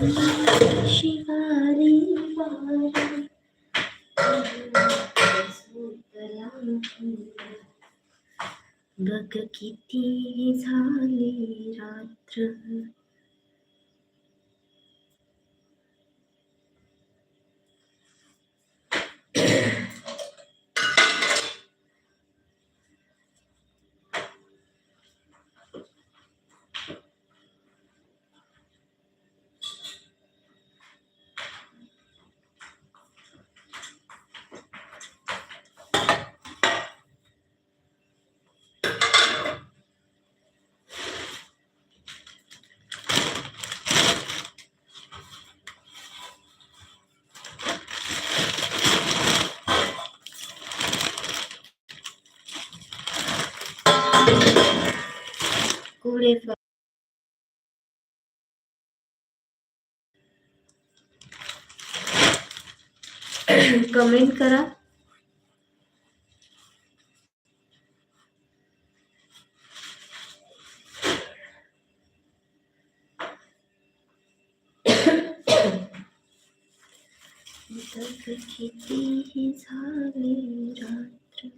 शिवारी वारी बघ किती झाली रात्र. कमेंट करा. बघ किती झाली रात्र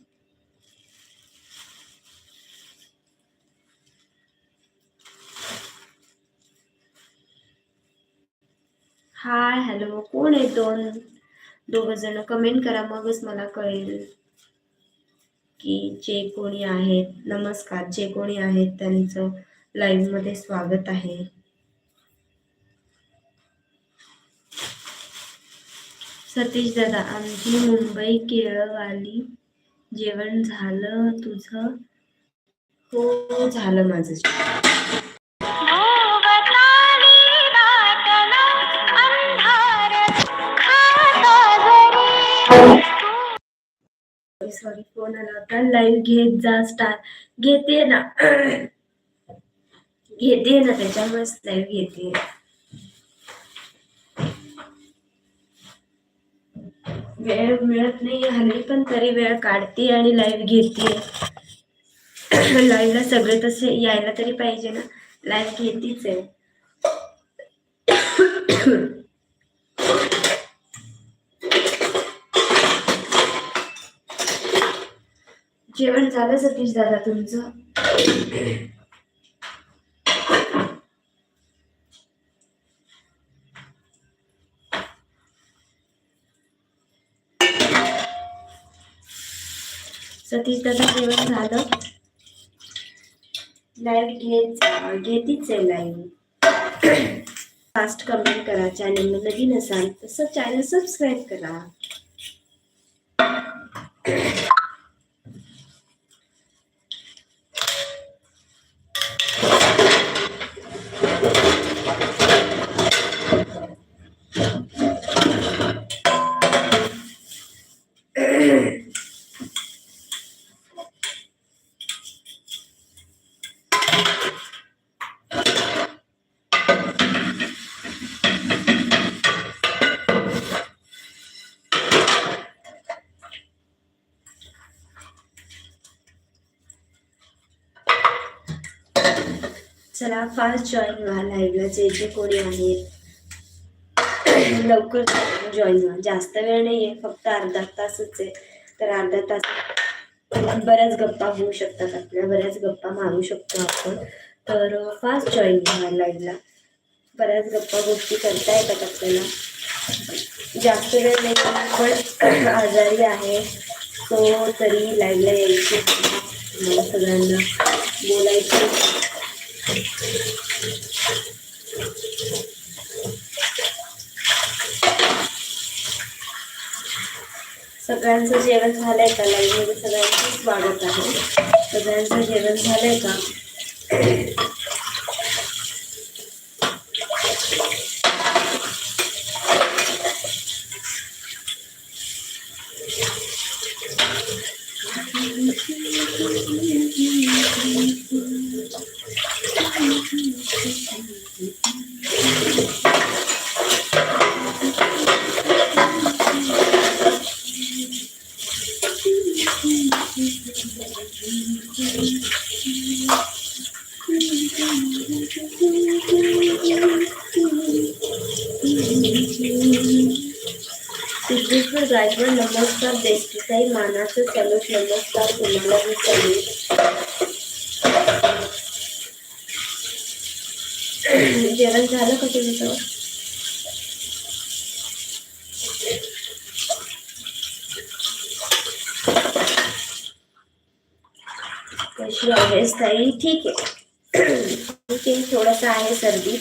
हाय हॅलो कोण आहे दोन? दोघ जण कमेंट करा मगच मला कळेल की जे कोणी आहेत नमस्कार जे कोणी आहेत त्यांचं लाईव्हमध्ये स्वागत आहे. सतीश दादा आमची मुंबई केळवाली जेवण झालं तुझं? हो झालं माझं फोन लाईव्ह घेत जा स्टार घेते ना. घेते ना त्याच्यामुळेच लाईव्ह घेते. वेळ मिळत नाही हल्ली पण तरी वेळ काढते आणि लाईव्ह घेते. लाईव्हला सगळे तसे यायला तरी पाहिजे ना. लाईव्ह घेतेच आहे. जेवण झालं सतीश दादा तुमचं? सतीश दादा जेवण झालं? लाईव्ह घेत घेतीच आहे लाईव्ह फास्ट कमेंट करा चॅनल नवीन असाल तसं चॅनल सबस्क्राईब करा. चला फास्ट जॉईन व्हा लाईव्हला जे जे कोणी आहेत लवकर जॉईन व्हा. जास्त वेळ नाही आहे फक्त अर्धा तासच आहे. तर अर्धा तास बऱ्याच गप्पा होऊ शकतात आपल्या बऱ्याच गप्पा मारू शकतो आपण. तर फास्ट जॉईन व्हा लाईव्हला बऱ्याच गप्पा गोष्टी करता येतात आपल्याला. जास्त वेळ नाही पण आजारी आहे. तो तरी लाईव्हला यायची. मला सगळ्यांना बोलायचं. सगळ्यांचं जेवण झालंय का? लाईव्ह सगळ्यांचं स्वागत आहे. सगळ्यांचं जेवण झालंय का? सलोश जेवण झालं का ठीक आहे ठीक आहे थोडासा आहे सर्दी.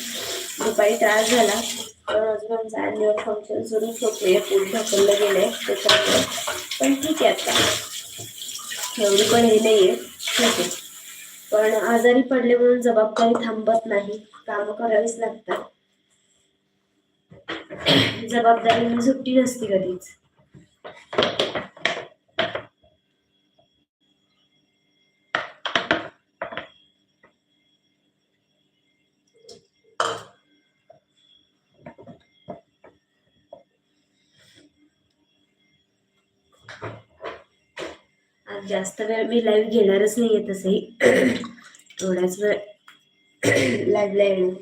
दुपारी त्रास झाला. पण अजून ॲन्युअल फंक्शन सुरूच होत नाही ढकललं गेलंय त्याच्यामुळे. पण ठीक आहे आता. एवढी पण हे नाही आहे ठीक आहे. पण आजारी पडले म्हणून जबाबदारी थांबत नाही. कामं करावीच लागतात. जबाबदारी म्हणजे सुट्टी नसती कधीच. जास्त वेळ मी लाईव्ह घेणारच नाही आहे तसंही. थोडाच वेळ लाईव्हला येणार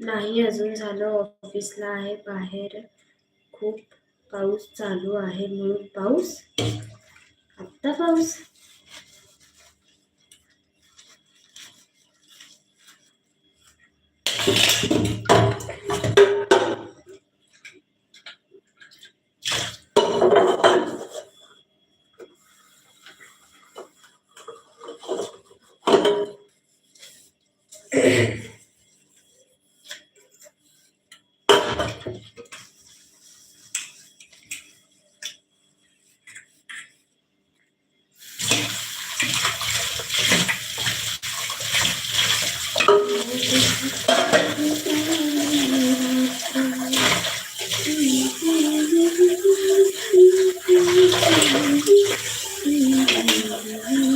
नाही अजून झालं ऑफिसला आहे बाहेर खूप पाऊस चालू आहे म्हणून पाऊस? आत्ता पाऊस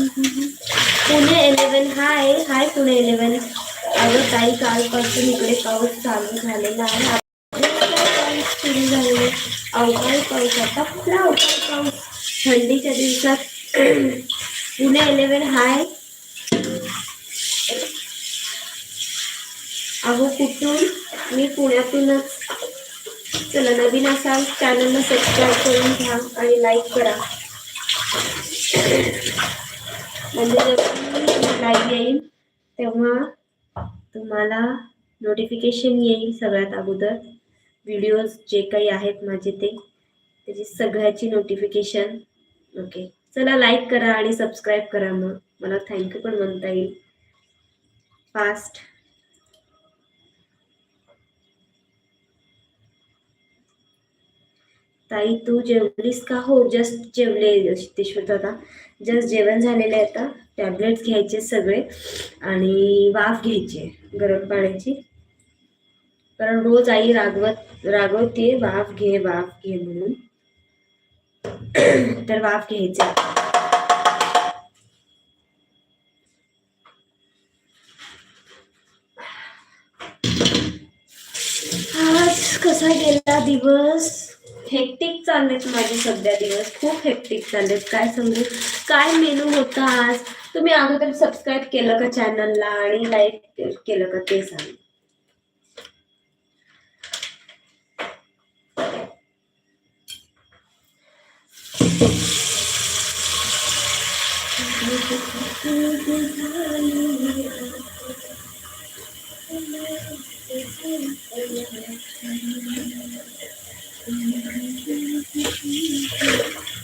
Pune eleven hi hi Pune eleven अगं काही कालपासून इकडे पाऊस चालू झालेला आहे. पाऊस सुरू झालेला अवकाळी पाऊस आता कुठला अवकाळी पाऊस. थंडीच्या दिवसात पुणे इलेव्हन हाय. अहो कुठून? मी पुण्यातूनच. चला नवीन असाल चॅनलला सबस्क्राईब करून घ्या आणि लाईक करा. म्हणजे लाईक येईल तेव्हा तुम्हाला नोटिफिकेशन येईल सगळ्यात अगोदर. व्हिडिओज जे काही आहेत माझे ते त्याची सगळ्याची नोटिफिकेशन ओके चला लाईक करा आणि सबस्क्राईब करा मग. मला थँक्यू पण म्हणता येईल. फास्ट ताई तू जेवलीस का? हो जस्ट जेवले सिद्धेश्वर दादा. जस्ट जेवण झालेलं आहे आता. टॅबलेट्स घ्यायचे सगळे आणि वाफ घ्यायचे गरम पाण्याची. कारण रोज आई रागवत रागवते वाफ घे वाफ घे म्हणून. तर वाफ घ्यायची आज कसा गेला दिवस? हेक्टिक चाललेत माझे सध्या दिवस. खूप हेक्टिक चाललेत. काय समजू? काय मेनू होता आज? तुम्ही अगोदर सबस्क्राईब केलं का चॅनलला आणि लाईक केलं का ते सांग.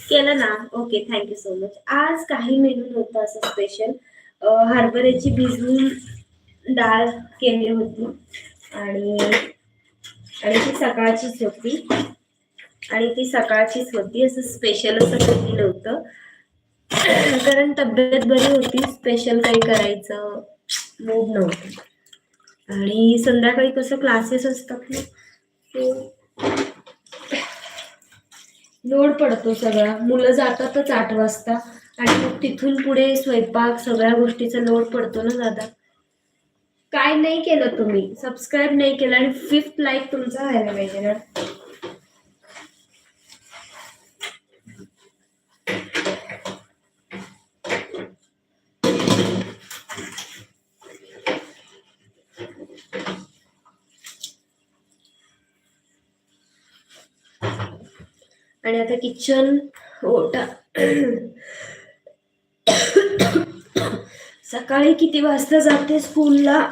केलं ना? ओके थँक्यू सो मच आज काही मेनू नव्हतं असं स्पेशल हरभऱ्याची भिजवून डाळ केली होती. आणि आणि ती सकाळचीच होती. आणि ती सकाळचीच होती. असं स्पेशल असं काही नव्हतं. कारण तब्येत बरी होती. स्पेशल काही करायचं मूड नव्हतं. आणि संध्याकाळी कसं क्लासेस असतात ना लोड पडतो सगळा. मुलं जातातच आठ वाजता. आणि मग तिथून पुढे स्वयंपाक सगळ्या गोष्टीचा लोड पडतो ना दादा. काय नाही केलं तुम्ही. सबस्क्राईब नाही केलं आणि फिफ्थ लाईक तुमचा व्हायला पाहिजे ना. आणि आता किचन ओटा. सकाळी किती वाजता जाते स्कूलला?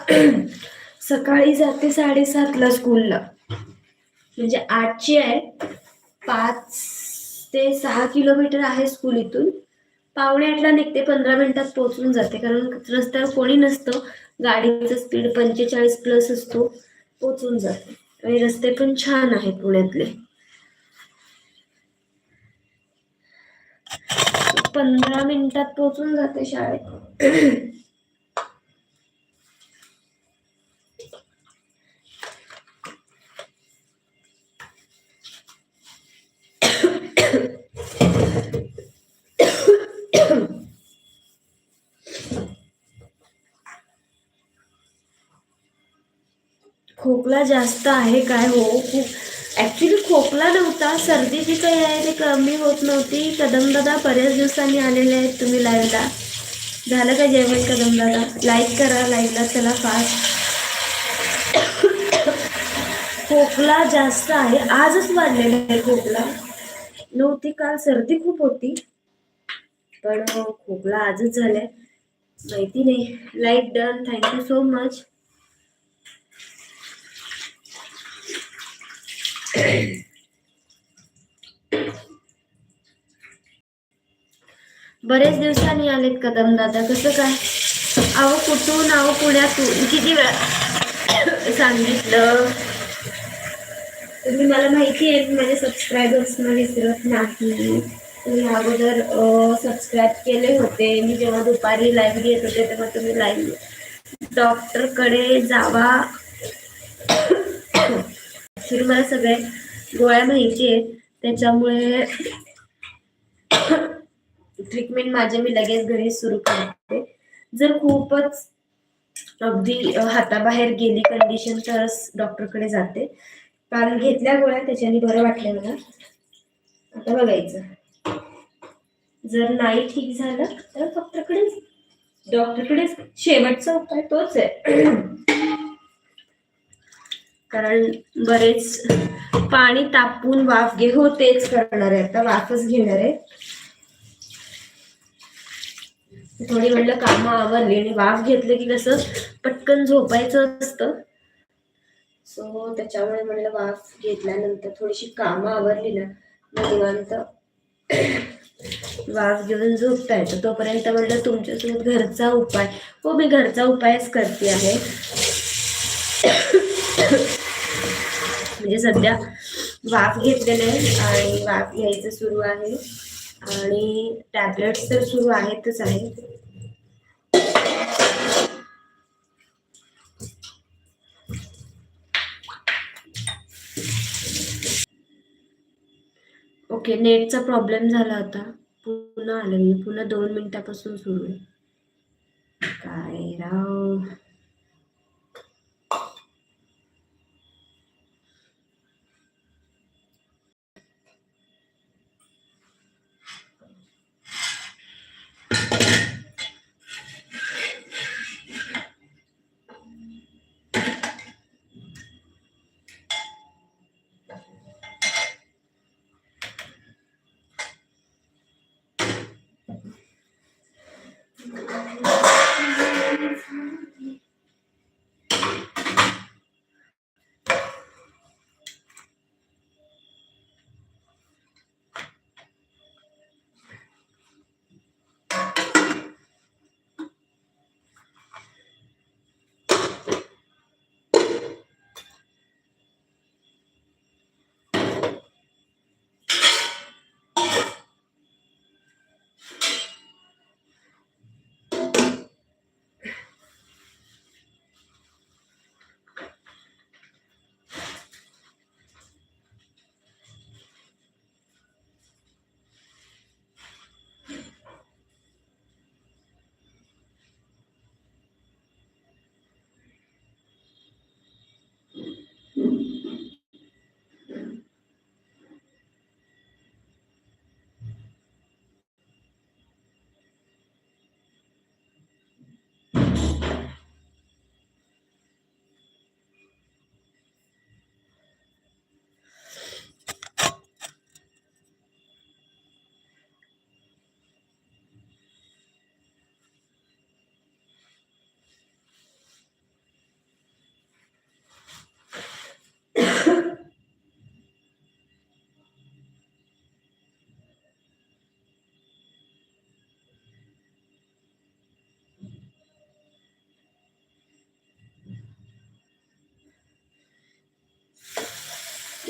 सकाळी जाते साडेसातला स्कूलला. म्हणजे आठची आहे. पाच ते सहा किलोमीटर आहे स्कूल इथून. पावणे आठला निघते पंधरा मिनिटात पोहोचून जाते. कारण रस्त्यावर कोणी नसतं. गाडीचं स्पीड पंचेचाळीस प्लस असतो. पोचून जाते. आणि रस्ते पण छान आहेत पुण्यातले. पंधरा मिनिटात पोहोचून जाते शाळेत. खोकला जास्त आहे काय? हो खूप ॲक्च्युली खोकला नव्हता. सर्दी जी काही आहे ती कमी होत नव्हती. कदम दादा बऱ्याच दिवसांनी आलेले आहेत तुम्ही लाईव्हला झालं का जेवण कदम दादा लाईक करा लाईव्हला चला फास्ट खोकला जास्त आहे. आजच वाढलेला आहे खोकला. नव्हती काल सर्दी खूप होती. पण खोकला आजच झालाय. माहिती नाही. Like done thank you so much बरेच दिवसांनी आलेत कदम दादा. कसं काय? अहो कुठून? अहो पुण्यातून. किती वेळा सांगितलं? तुम्ही मला माहिती आहे की माझे सबस्क्रायबर्सना विसरत नाही. तुम्ही अगोदर सबस्क्राईब केले होते. मी जेव्हा दुपारी लाईव्ह घेत होते तेव्हा तुम्ही लाईव्ह डॉक्टरकडे जावा. ऍक्च्युली मला सगळे गोळ्या माहिती आहेत त्याच्यामुळे ट्रीटमेंट माझे मी लगेच घरी सुरू करते. जर खूपच अगदी हाताबाहेर गेली कंडिशन तरच डॉक्टरकडे जाते. कारण घेतल्या गोळ्या त्याच्याने बरं वाटलं मला. आता बघायचं. जर नाही ठीक झालं तर डॉक्टरकडेच डॉक्टरकडेच शेवटचा उपाय तोच आहे. कारण बरेच पाणी तापून वाफ घे हो तेच करणार आहे आता वाफच घेणार आहे. थोडी म्हणलं कामं आवरली आणि वाफ घेतलं की कसं पटकन झोपायचं असतं. सो त्याच्यामुळे म्हणलं वाफ घेतल्यानंतर थोडीशी कामं आवरली ना मग निवांत वाफ घेऊन झोपता येतं. तोपर्यंत म्हणलं तुमच्यासोबत घरचा उपाय हो मी घरचा उपायच करते आहे. म्हणजे सध्या वाफ घेतलेले आहे आणि वाफ घ्यायचं सुरू आहे. आणि टॅबलेट्स तर सुरू आहेतच आहेत ओके नेटचा प्रॉब्लेम झाला होता पुन्हा आलं मी. पुन्हा दोन मिनिटापासून सुरू आहे. काय राव?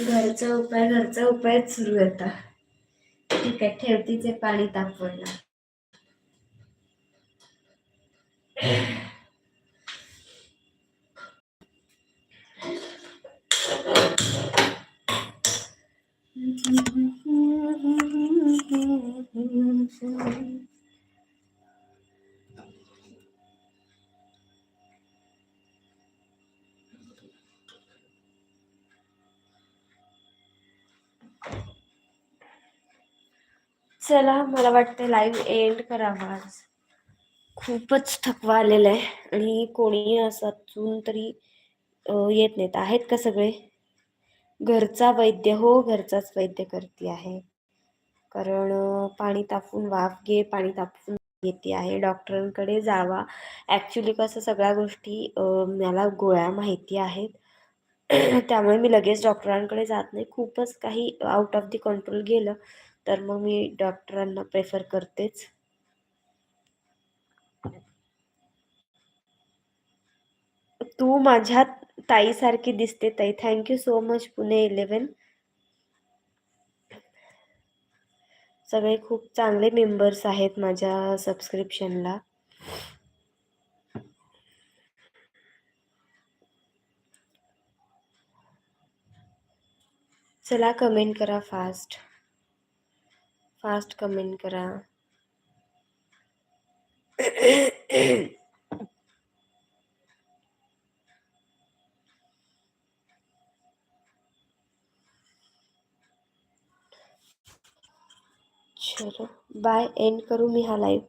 घरचा उपाय घरचा उपायच सुरू होता आता. ठीक आहे ठेवतीचे पाणी तापवायला चला मला वाटतं लाईव्ह एंड करावा आज. खूपच थकवा आलेला आहे आणि कोणी असं अजून तरी येत नाहीत. आहेत का सगळे? घरचा वैद्य हो घरचाच वैद्य करते आहे. कारण पाणी तापून वाफ घे पाणी तापवून येते आहे. डॉक्टरांकडे जावा. ॲक्च्युली कसं सगळ्या गोष्टी मला गोळ्या माहिती आहेत. त्यामुळे मी लगेच डॉक्टरांकडे जात नाही. खूपच काही आउट ऑफ दी कंट्रोल गेलं. तर मग मी डॉक्टरांना प्रेफर करतेच. तू माझ्या ताईसारखी दिसते ताई. Thank you so much Pune eleven सगळे खूप चांगले मेंबर्स आहेत माझ्या सबस्क्रिप्शनला चला कमेंट करा फास्ट फास्ट कमेंट करा। चलो बाय एंड करू मी हा लाईव्ह